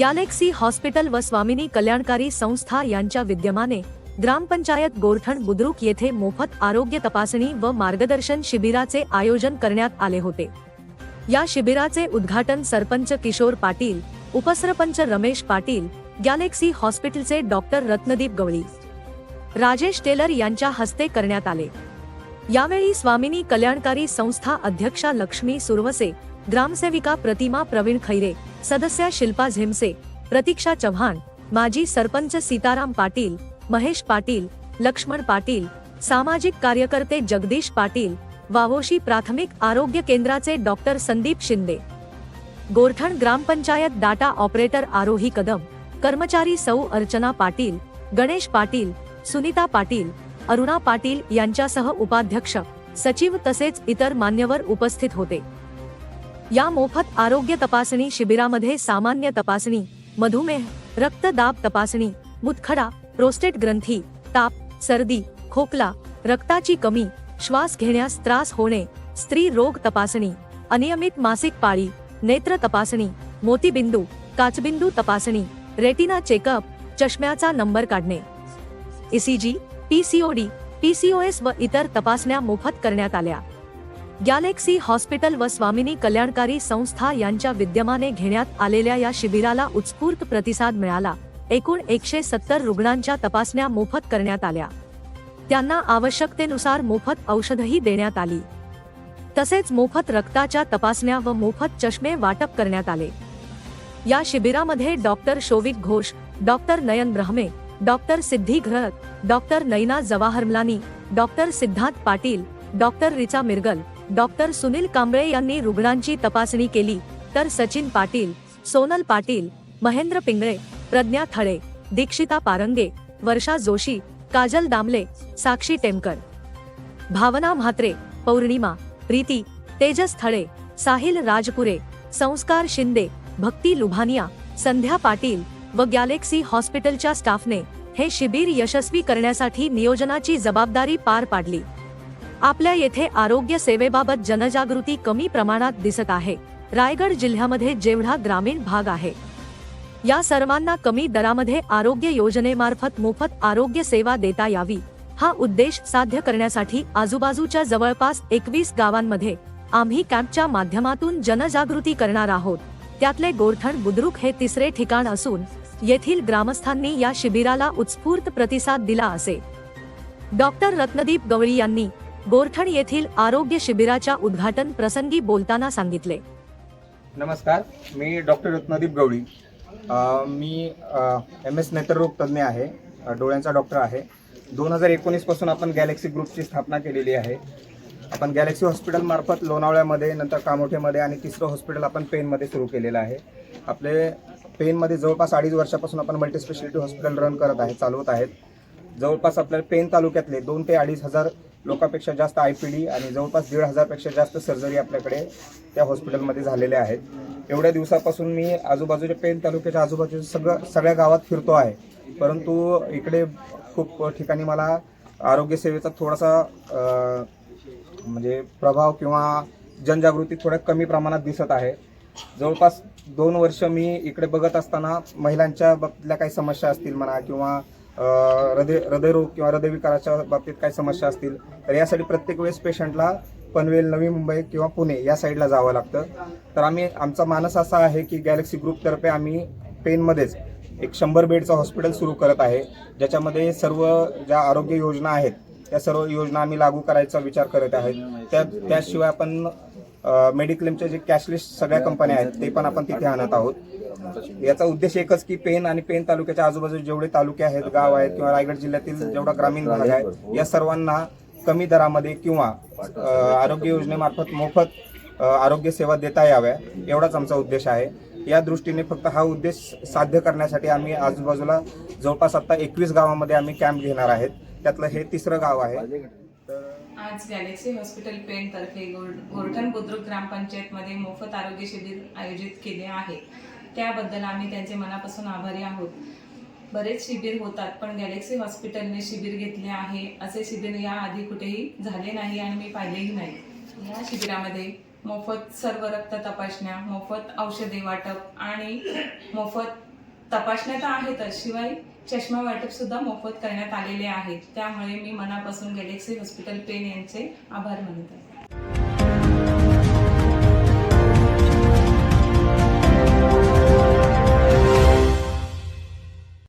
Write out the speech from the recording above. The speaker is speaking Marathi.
गॅलेक्सी हॉस्पिटल व स्वामिनी कल्याणकारी संस्था यांच्या विद्यमाने ग्रामपंचायत गोरठण बुद्रुक येथे मोफत आरोग्य तपासणी व मार्गदर्शन शिबिराचे आयोजन करण्यात आले होते. या शिबिराचे उद्घाटन सरपंच किशोर पाटील उपसरपंच रमेश पाटील गॅलेक्सी हॉस्पिटलचे डॉक्टर रत्नदीप गवळी राजेश टेलर यांच्या हस्ते करण्यात आले. यावेळी स्वामिनी कल्याणकारी संस्था अध्यक्षा लक्ष्मी सुरवसे ग्रामसेविका प्रतिमा प्रवीण खैरे सदस्या शिल्पा झेमसे प्रतीक्षा चव्हाण माजी सरपंच सीताराम पाटील महेश पाटील लक्ष्मण पाटील सामाजिक कार्यकर्ते जगदीश पाटील वावोशी प्राथमिक आरोग्य केंद्राचे डॉक्टर संदीप शिंदे. गोरठण ग्रामपंचायत डाटा ऑपरेटर आरोही कदम कर्मचारी सौ अर्चना पाटील गणेश पाटील सुनीता पाटील अरुणा पाटील यांच्यासह उपाध्यक्ष सचिव तसेच इतर मान्यवर उपस्थित होते. या मोफत आरोग्य तपासणी शिबिरामध्ये सामान्य तपासणी मधुमेह रक्तदाब तपासणी मुतखडा प्रोस्टेट ग्रंथी ताप सर्दी खोकला रक्ताची कमी श्वास घेण्यास त्रास होणे स्त्री रोग तपासणी अनियमित मासिक पाळी नेत्र तपासणी मोतीबिंदू काचबिंदू तपासणी रेटिना चेकअप चष्म्याचा नंबर काढणे. ईसीजी पीसीओडी पीसीओएस व इतर तपासण्या मोफत करण्यात आल्या. गॅलेक्सी हॉस्पिटल व स्वामिनी कल्याणकारी संस्था यांच्या विद्यमाने घेण्यात आलेल्या या शिबिराला उत्स्फूर्त प्रतिसाद मिळाला. एकूण एकशे सत्तर रुग्णांच्या तपासण्या मोफत करण्यात आल्या. त्यांना आवश्यकतेनुसार मोफत औषधही देण्यात आली. तसेच मोफत रक्ताच्या तपासण्या व मोफत चष्मे वाटप करण्यात आले. या शिबिरामध्ये doctor Shovik Ghosh doctor Nayan Brahme doctor Siddhi Gharat doctor Naina Jawaharmalani doctor Siddharth Patil doctor Richa Mirgal doctor Sunil Kamble यांनी रुग्णांची तपासणी केली तर सचिन पाटील सोनल पाटील महेंद्र पिंगळे प्रज्ञा थळे दीक्षिता पारंगे वर्षा जोशी काजल दामले साक्षी टेमकर. भावना म्हात्रे पौर्णिमा प्रीती तेजस थळे साहिल राजपुरे संस्कार शिंदे भक्ती लुभानिया संध्या पाटील व गॅलेक्सी हॉस्पिटलच्या स्टाफने हे शिबिर यशस्वी करण्यासाठी नियोजनाची जबाबदारी पार पाडली. आपल्या येथे आरोग्य सेवेबाबत जनजागृती कमी प्रमाणात दिसत आहे. रायगड जिल्ह्यामध्ये जेवढा ग्रामीण भाग आहे या सर्वांना कमी दरामध्ये आरोग्य योजनेमार्फत मोफत आरोग्य सेवा देता यावी हा उद्देश साध्य करण्यासाठी आजूबाजूच्या जवळपास एकवीस गावांमध्ये आम्ही कॅम्पच्या माध्यमातून जनजागृती करणार आहोत. त्यातले गोरठण बुद्रुक हे तिसरे ठिकाण असून येथील ग्रामस्थांनी या शिबिराला उत्स्फूर्त प्रतिसाद दिला असे. डॉक्टर रत्नदीप गवळी यांनी गोरठण येथील आरोग्य शिबिराच्या उद्घाटन प्रसंगी बोलताना सांगितले. नमस्कार मी डॉक्टर रत्नदीप गवळी. मी एम एस नेत्ररोग तज्ज्ञ आहे. डोळ्यांचा डॉक्टर आहे. दोन हजार एकोणीसपासून आपण गॅलेक्सी ग्रुपची स्थापना केलेली आहे. आपण गॅलेक्सी हॉस्पिटलमार्फत लोणावळ्यामध्ये नंतर कामोठेमध्ये आणि तिसरं हॉस्पिटल आपण पेनमध्ये सुरू केलेलं आहे. आपले पेनमध्ये जवळपास अडीच वर्षापासून आपण मल्टीस्पेशालिटी हॉस्पिटल रन करत आहे चालवत आहेत. जवळपास आपल्याला पेन तालुक्यातले दोन ते अडीच हजार लोकांपेक्षा जास्त आय पी डी आणि जवळपास दीड हजारपेक्षा जास्त सर्जरी आपल्याकडे त्या हॉस्पिटलमध्ये झालेल्या आहेत. एवढ्या दिवसापासून मी आजूबाजूच्या पेन तालुक्याच्या आजूबाजूच्या सगळं सगळ्या गावात फिरतो आहे. परंतु इकडे खूप ठिकाणी मला आरोग्य सेवेचा थोडासा म्हणजे प्रभाव किंवा जनजागृती थोड्या कमी प्रमाणात दिसत आहे. जवळपास दोन वर्ष मी इकडे बघत असताना महिलांच्या बाबतीतल्या काही समस्या असतील म्हणा किंवा हृदय हृदयरोग किंवा हृदयविकाराच्या बाबतीत काही समस्या असतील तर यासाठी प्रत्येक वेळेस पेशंटला पनवेल नवी मुंबई किंवा पुणे या साईडला जावं लागतं. तर आम्ही आमचा मानस असा आहे की गॅलेक्सी ग्रुपतर्फे आम्ही पेनमध्येच एक शंभर बेडचं हॉस्पिटल सुरू करत आहे. ज्याच्यामध्ये सर्व ज्या आरोग्य योजना आहेत या सर्व योजना आम्ही लागू करायचा विचार करत आहेत. त्या त्याशिवाय आपण मेडिक्लेमचे जे कॅशलेस सगळ्या कंपन्या आहेत ते पण आपण तिथे आणत आहोत. याचा उद्देश एकच की पेन आणि पेन तालुक्याच्या आजूबाजूला जेवढे तालुके आहेत गाव आहेत किंवा रायगड जिल्ह्यातील जेवढा ग्रामीण भाग आहे या सर्वांना कमी दरामध्ये किंवा आरोग्य योजनेमार्फत मोफत आरोग्य सेवा देता याव्या एवढाच आमचा उद्देश आहे. या दृष्टीने फक्त हा उद्देश साध्य करण्यासाठी आम्ही आजूबाजूला जवळपास आता एकवीस गावामध्ये आम्ही कॅम्प घेणार आहेत. त्यातलं हे तिसरं गाव आहे. आज गॅलेक्सी हॉस्पिटल पेण तर्फे गोरठण बुद्रुक ग्रामपंचायतमध्ये मोफत आरोग्य शिबिर आयोजित केले आहे. त्याबद्दल आम्ही त्यांचे मनापासून आभारी आहोत. बरेच शिबिर होतात पण गॅलेक्सी हॉस्पिटलने शिबिर घेतले आहे. असे शिबिर या आधी कुठेही झाले नाही आणि मी पाहिलेही नाही. या शिबिरामध्ये मोफत सर्व रक्त तपासण्या मोफत औषधे वाटप आणि मोफत तपासण्या तर आहेतच. शिवाय चष्मा वाटप सुद्धा मोफत करण्यात आलेले आहेत. त्यामुळे मी मनापासून गॅलेक्सी हॉस्पिटल पेन यांचे आभार मानत आहे.